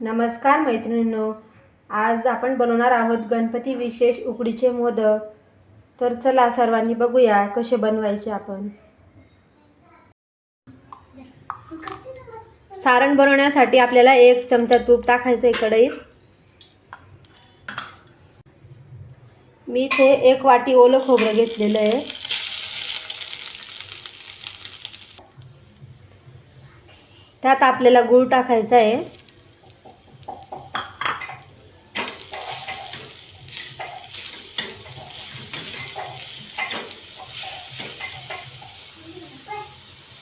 नमस्कार मैत्रिणींनो आज आपण बनवणार आहोत गणपती विशेष उकडीचे मोदक. तर चला सर्वांनी बघूया कसे बनवायचे आपण. सारण बनवण्यासाठी आपल्याला एक चमचा तूप टाकायचं आहे कढईत. मी इथे एक वाटी ओलं खोबरं घेतलेलं आहे. त्यात आपल्याला गूळ टाकायचा आहे.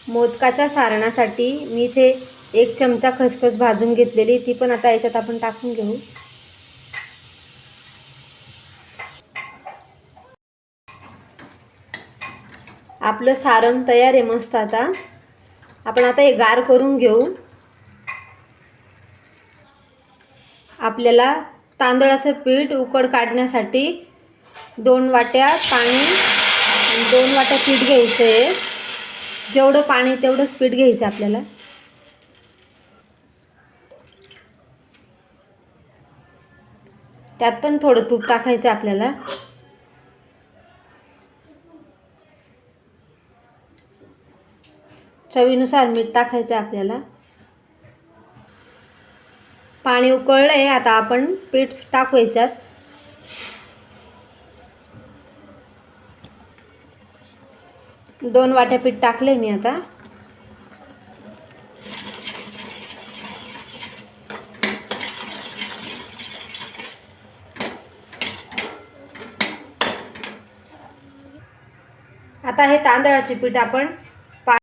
मोदकाच्या सारणासाठी मी इथे एक चमचा खसखस भाजून घेतलेली ती पण आता याच्यात आपण टाकून घेऊ. आपलं सारण तयार आहे मस्त आता. आपण आता हे गार करून घेऊ. आपल्याला तांदळाचं पीठ उकड काढण्यासाठी दोन वाट्या पाणी दोन वाट्या पीठ घ्यायचं आहे. जेवढं पाणी तेवढंच पीठ घ्यायचं आपल्याला. त्यात पण थोडं तूप टाकायचं आपल्याला. चवीनुसार मीठ टाकायचं आहे आपल्याला. पाणी उकळलं आहे आता आपण पीठ टाकू याच्यात. दोन वाट्या पीठ टाकले मी आता. आता हे तांदळाचे पीठ आपण पा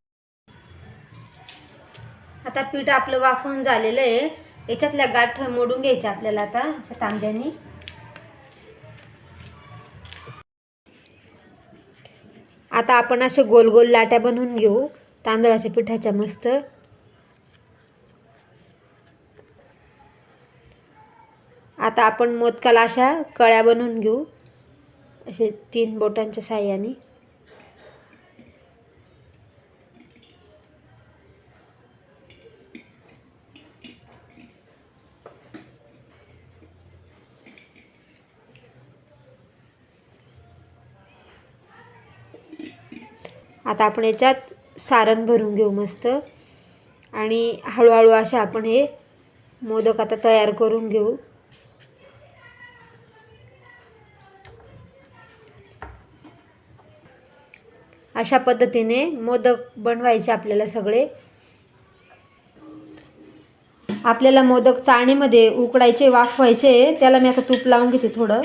आता पीठ आपलं वाफवून झालेलं आहे. याच्यातल्या गाठ मोडून घ्यायच्या आपल्याला आता अशा तांब्याने. आता आपण असे गोल गोल लाट्या बनवून घेऊ. तांदळाच्या पिठाच्या मस्त. आता आपण मोदकाला अशा कळ्या बनवून घेऊ. असे तीन बोटांच्या साह्याने. आता आपण याच्यात सारण भरून घेऊ मस्त. आणि हळूहळू असे आपण हे मोदक आता तयार करून घेऊ. अशा पद्धतीने मोदक बनवायचे आपल्याला सगळे. आपल्याला मोदक चाळणीमध्ये उकडायचे वाफवायचे त्याला मी आता तूप लावून घेते थोडं.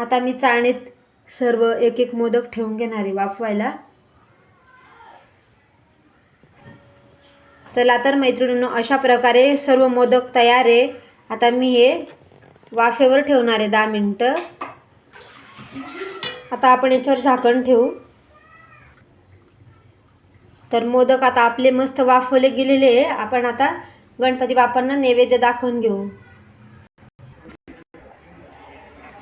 आता मी चाळणीत सर्व एक एक मोदक ठेवून घेणार आहे वाफवायला. चला तर मैत्रिणींनो अशा प्रकारे सर्व मोदक तयार आहे. आता मी हे वाफेवर ठेवणार आहे दहा मिनटं. आता आपण याच्यावर झाकण ठेवू. तर मोदक आता आपले मस्त वाफवले गेलेले आहे. आपण आता गणपती बाप्पांना नैवेद्य दाखवून घेऊ.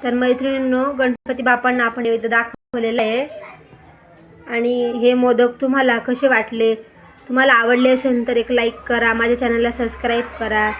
तर मैत्रिणींनो गणपती बाप्पांना आपण नैवेद्य दाखवलेलं आहे. आणि हे मोदक तुम्हाला कसे वाटले? तुम्हाला आवडले असेल तर एक लाईक करा माझ्या चॅनलला सबस्क्राईब करा.